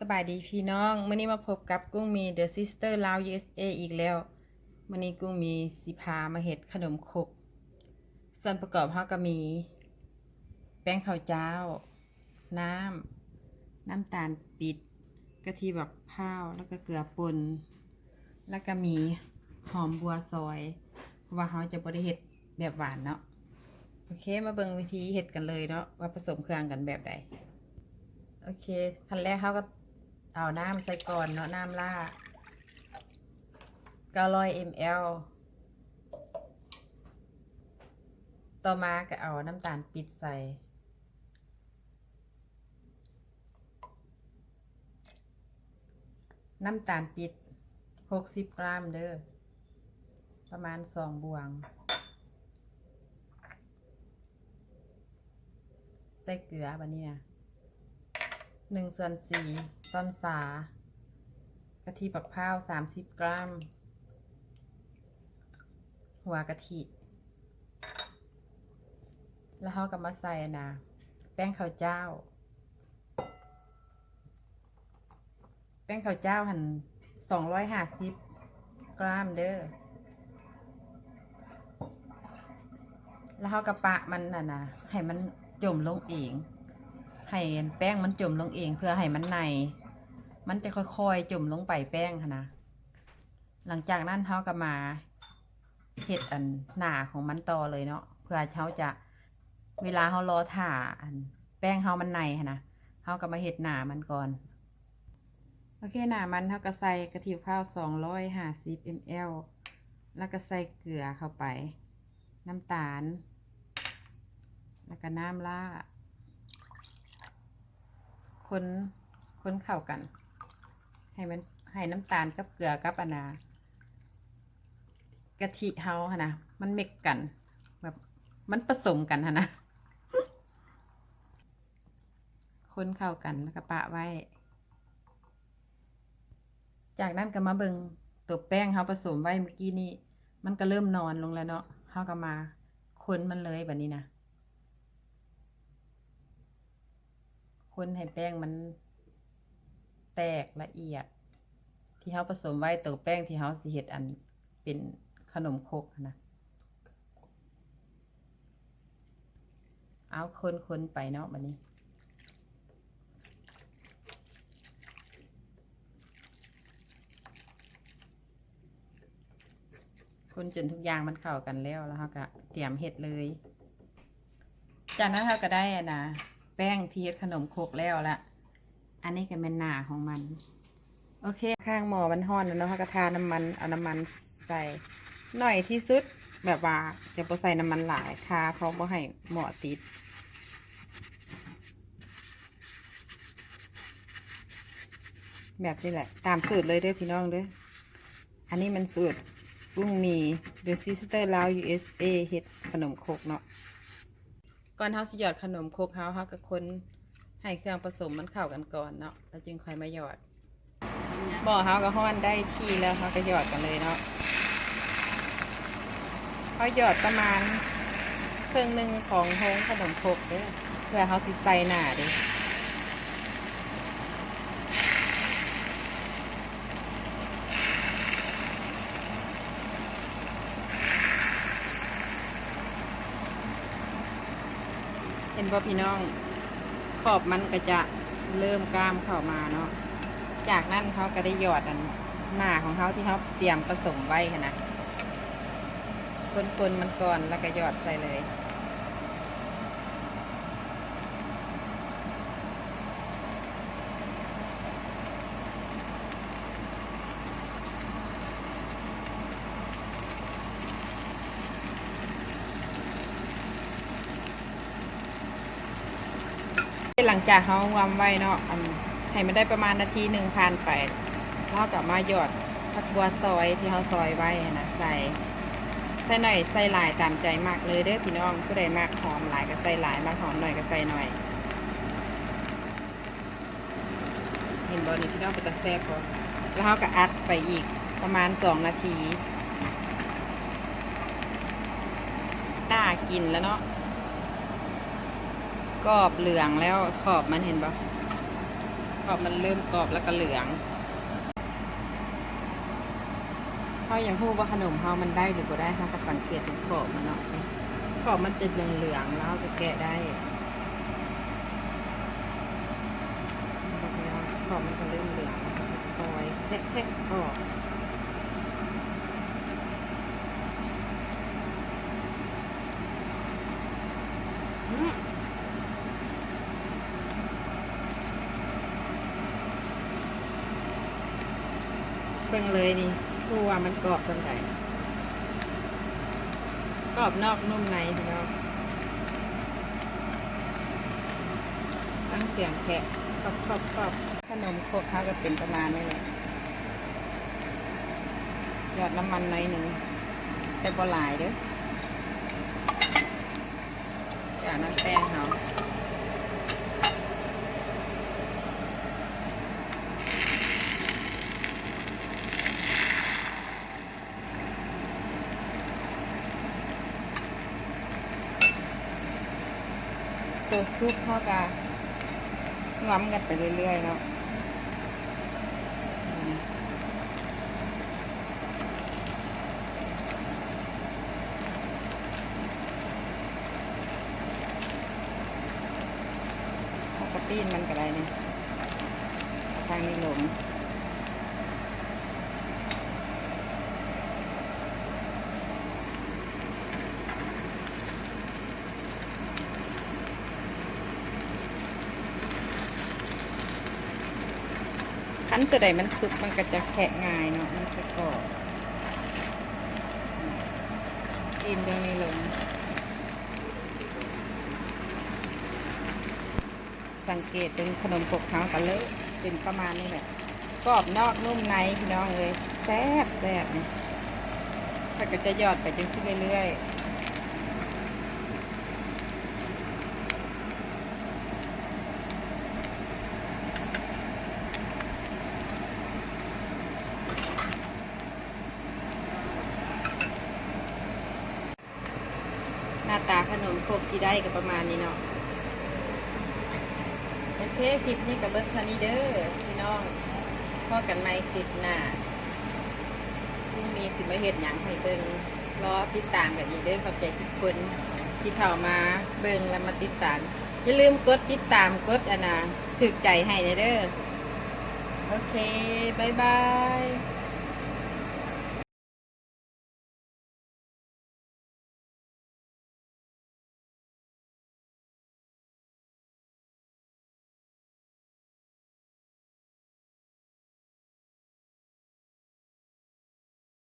สบายดีพี่น้องมื้อนี้มาพบกับกุ้งมี The Sister ลาว USA อีกแล้วมื้อนี้กุ้งมีสิพามาเฮ็ดขนมครกส่วนประกอบเฮาก็มี แป้งข้าวเจ้า น้ำ น้ำตาลปิดกะทิบักพร้าว แล้วก็เกลือป่น แล้วก็มีหอมบัวซอย เพราะว่าเฮาจะบ่ได้เฮ็ดแบบหวานเนาะ โอเค มาเบิ่งวิธีเฮ็ดกันเลยเนาะว่าผสมเครื่องกันแบบใด โอเคขั้นแรกเขาก็ เอาน้ำใส่ก่อนเนาะน้ำล่า900 ml ต่อมาก็เอาน้ำตาลปิดใส่ น้ำตาลปิด 60 กรัมเด้อ ประมาณ2บวง ใส่เกลือบันนี้นะ หนึ่งส่วนสี่ต้นสากะทิปักพร้าวสามสิบกรัม หัวกะทิ แล้วเขาก็มาใส่นะแป้งข้าวเจ้า แป้งข้าวเจ้าหั่นสองร้อยห้าสิบกรัมเด้อแล้วเขากระปะมันน่ะนะให้มันจมลงเอง ให้แป้งมันจมลงเองเพื่อให้มันใน มันจะค่อยๆจมลงไปแป้งค่ะนะหลังจากนั้นเขาก็มาเห็ดอันหนาของมันต่อเลยเนาะเพื่อเขาจะเวลาเขารอถ่าอันแป้งเขามันในค่ะนะเขาก็มาเห็ดหนามันก่อนโอเคหนามันเขาก็ใส่กระเทียมข้าวสองร้อยห้าสิบมลแล้วก็ใส่เกลือเข้าไป น้ำตาล แล้วก็น้ำล่า คนคนเข้ากัน ให้มันให้น้ำตาลกับเกลือกับอนนากะทิเฮาค่ะนะมันเมกกันแบบมันผสมกันค่ะนะคนเข้ากันแล้วก็ปะไว้ จากนั้นก็มาเบิงตัวแป้งเฮาผสมไว้เมื่อกี้นี้มันก็เริ่มนอนลงแล้วเนาะเฮาก็มาคนมันเลยแบบนี้นะ คนให้แป้งมันแตกละเอียด ที่เขาผสมไว้ตัวแป้งที่เขาสิเฮ็ดอันเป็นขนมครกนะเอาคนคนไปเนาะบัดนี้คนจนทุกอย่างมันเข้ากันแล้วแล้วเขาก็เตรียมเห็ดเลย จากนั้นเขาก็ได้อะนะ แป้งที่เฮ็ดขนมครกแล้วละอันนี้ก็เป็นหนาของมัน โอเค ข้างหม้อมันห้อนแล้วเนาะเขาก็ทาน้ำมันเอาน้ำมันใส่หน่อยที่สุดแบบว่าจะบ่ใส่น้ำมันหลายทาเขาบ่ให้หม้อติดแบบนี้แหละ ตามสูตรเลยเด้อพี่น้องเด้ออันนี้มันสูตรกุ้งมี The Sister ลาว USA เฮ็ดขนมครกเนาะ ก่อนเฮาสิหยอดขนมครกเฮาเฮาก็คนให้เครื่องผสมมันเข้ากันก่อนเนาะแล้วจึงค่อยมาหยอดบ่อเฮาก็ฮ้อนได้ที่แล้วเฮาก็หยอดกันเลยเนาะเฮาหยอดประมาณครึ่งหนึ่งของโฮงขนมครกเด้อเพื่อเฮาสิใส่หน้าเด้เนบ่พี่น้องขอบมันก็จะเริ่มกล้ามเข้ามาเนาะจากนั้นเขาก็ได้หยอดอันหน้าของเขาที่เขาเตรียมผสมไว้ค่ะนะคนๆมันก่อนแล้วก็หยอดใส่เลย หลังจากเขาวางไว้เนาะให้มันได้ประมาณนาทีหนึ่งผ่านไปแล้วก็มาหยอดผักบัวซอยที่เขาซอยไว้นะใส่ใส่หน่อยใส่หลายตามใจมากเลยเด้อพี่น้องผู้ใดมากหอมหลายก็ใส่หลายมากหอมหน่อยก็ใส่หน่อยเห็นบอลนี่พี่น้องเป็นตะแซ่บพอแล้วเขาก็อัดไปอีกประมาณสองนาทีน่ากินแล้วเนาะ กรอบเหลืองแล้วขอบมันเห็นปะกรอบมันเริ่มกรอบแล้วก็เหลืองเขาอย่างพูดว่าขนมเขามันได้หรือบ่ได้เขาก็สังเกตตรงขอบมันเนาะขอบมันจะเหลืองๆแล้วก็แกะได้ขอบมันก็เริ่มเหลืองคอยแทะๆออก บิ่งเลยนี่ผู้ว่ามันกรอบสันใดกรอบนอกนุ่มในพี่น้องตั้งเสียงแคะกรอบกรอบกรอบขนมโคกเขาก็เป็นประมาณนี้แหละหยอดน้ำมันหน่อยหนึ่งแต่บ่หลายเด้อจากนั้นแป้งเขา ตัวซุปเขาก็ง้ำกันไปเรื่อยๆเนาะอืมเขาก็ปีนมันก็ได้เนี่ยทางนี้หลง คั้นตัวใดมันสุกมันก็จะแข็งง่ายเนาะมันจะกรอบปีนตรงนี้ลง สังเกตเป็นขนมปกเท้ากันเลยเป็นประมาณนี้แหละกรอบนอกนุ่มในพี่น้องเลยแซ่บแซ่บนี่ถ้าก็จะยอดไปจนขึ้นเรื่อยๆ ตาขนมครกที่ได้ก็ประมาณนี้เนาะโอเคคลิปนี้กับเบิร์ดคานี้เด้อพี่น้องพ่อกันไม่คลิปหน้าพรุ่งนี้สิมาเห็ดหยังให้เบิ่งรอติดตามแบบนี้เด้อขอบใจทุกคนที่เข้ามาเบิ่งแล้วมาติดตาม อย่าลืมกดติดตามกดอนนะถึกใจให้เด้อโอเคบายบาย